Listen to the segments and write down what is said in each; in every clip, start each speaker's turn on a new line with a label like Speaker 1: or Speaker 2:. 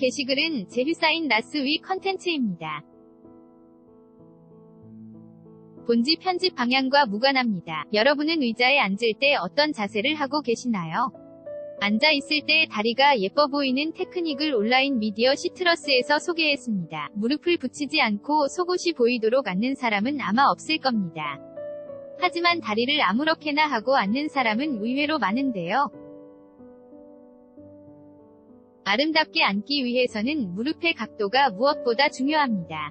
Speaker 1: 게시글은 제휴사인 라스 위 컨텐츠입니다. 본지 편집 방향과 무관합니다. 여러분은 의자에 앉을 때 어떤 자세를 하고 계시나요? 앉아 있을 때 다리가 예뻐 보이는 테크닉을 온라인 미디어 시트러스에서 소개했습니다. 무릎을 붙이지 않고 속옷이 보이도록 앉는 사람은 아마 없을 겁니다. 하지만 다리를 아무렇게나 하고 앉는 사람은 의외로 많은데요. 아름답게 앉기 위해서는 무릎의 각도가 무엇보다 중요합니다.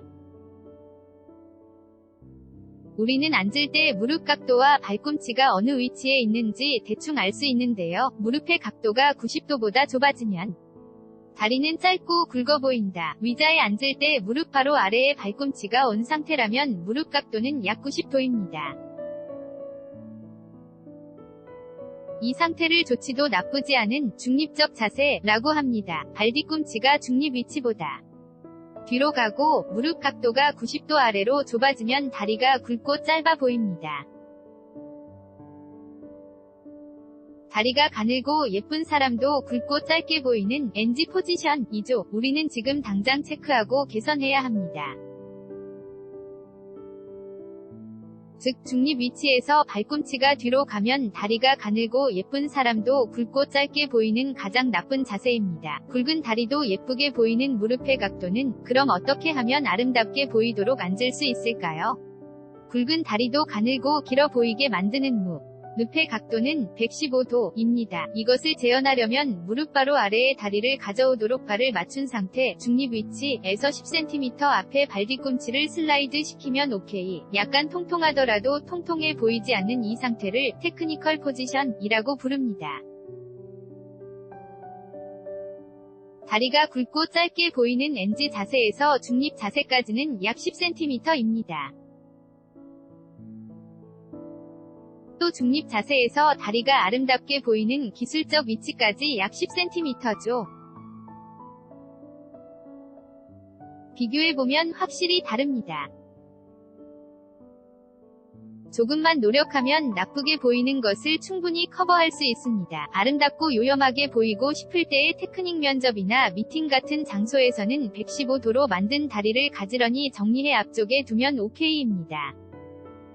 Speaker 1: 우리는 앉을 때 무릎 각도와 발꿈치가 어느 위치에 있는지 대충 알 수 있는데요. 무릎의 각도가 90도보다 좁아지면 다리는 짧고 굵어 보인다. 의자에 앉을 때 무릎 바로 아래에 발꿈치가 온 상태라면 무릎 각도는 약 90도입니다. 이 상태를 좋지도 나쁘지 않은 중립적 자세라고 합니다. 발 뒤꿈치가 중립 위치보다 뒤로 가고 무릎 각도가 90도 아래로 좁아지면 다리가 굵고 짧아 보입니다. 다리가 가늘고 예쁜 사람도 굵고 짧게 보이는 NG 포지션이죠. 우리는 지금 당장 체크하고 개선해야 합니다. 즉 중립 위치에서 발꿈치가 뒤로 가면 다리가 가늘고 예쁜 사람도 굵고 짧게 보이는 가장 나쁜 자세입니다. 굵은 다리도 예쁘게 보이는 무릎의 각도는 그럼 어떻게 하면 아름답게 보이도록 앉을 수 있을까요? 굵은 다리도 가늘고 길어 보이게 만드는 무. 늪의 각도는 115도입니다. 이것을 재현하려면 무릎 바로 아래에 다리를 가져오도록 발을 맞춘 상태 중립 위치에서 10cm 앞에 발 뒤꿈치를 슬라이드 시키면 오케이. 약간 통통하더라도 통통해 보이지 않는 이 상태를 테크니컬 포지션이라고 부릅니다. 다리가 굵고 짧게 보이는 NG 자세에서 중립 자세까지는 약 10cm입니다. 또 중립 자세에서 다리가 아름답게 보이는 기술적 위치까지 약 10cm죠. 비교해보면 확실히 다릅니다. 조금만 노력하면 나쁘게 보이는 것을 충분히 커버할 수 있습니다. 아름답고 요염하게 보이고 싶을 때의 테크닉 면접이나 미팅 같은 장소에서는 115도로 만든 다리를 가지런히 정리해 앞쪽에 두면 오케이입니다.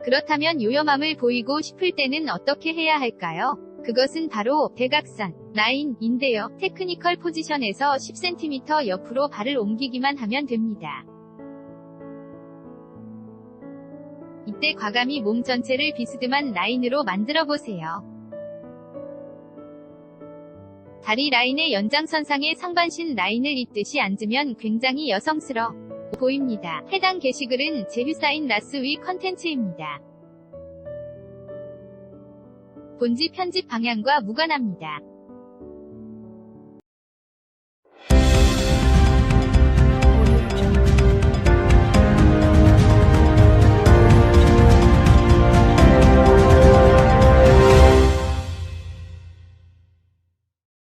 Speaker 1: 그렇다면 요염함을 보이고 싶을 때는 어떻게 해야 할까요? 그것은 바로 대각선 라인인데요. 테크니컬 포지션에서 10cm 옆으로 발을 옮기기만 하면 됩니다. 이때 과감히 몸 전체를 비스듬한 라인으로 만들어 보세요. 다리 라인의 연장선상의 상반신 라인을 잇듯이 앉으면 굉장히 여성스러 보입니다. 해당 게시글은 제휴사인 라스 위 컨텐츠입니다. 본지 편집 방향과 무관합니다.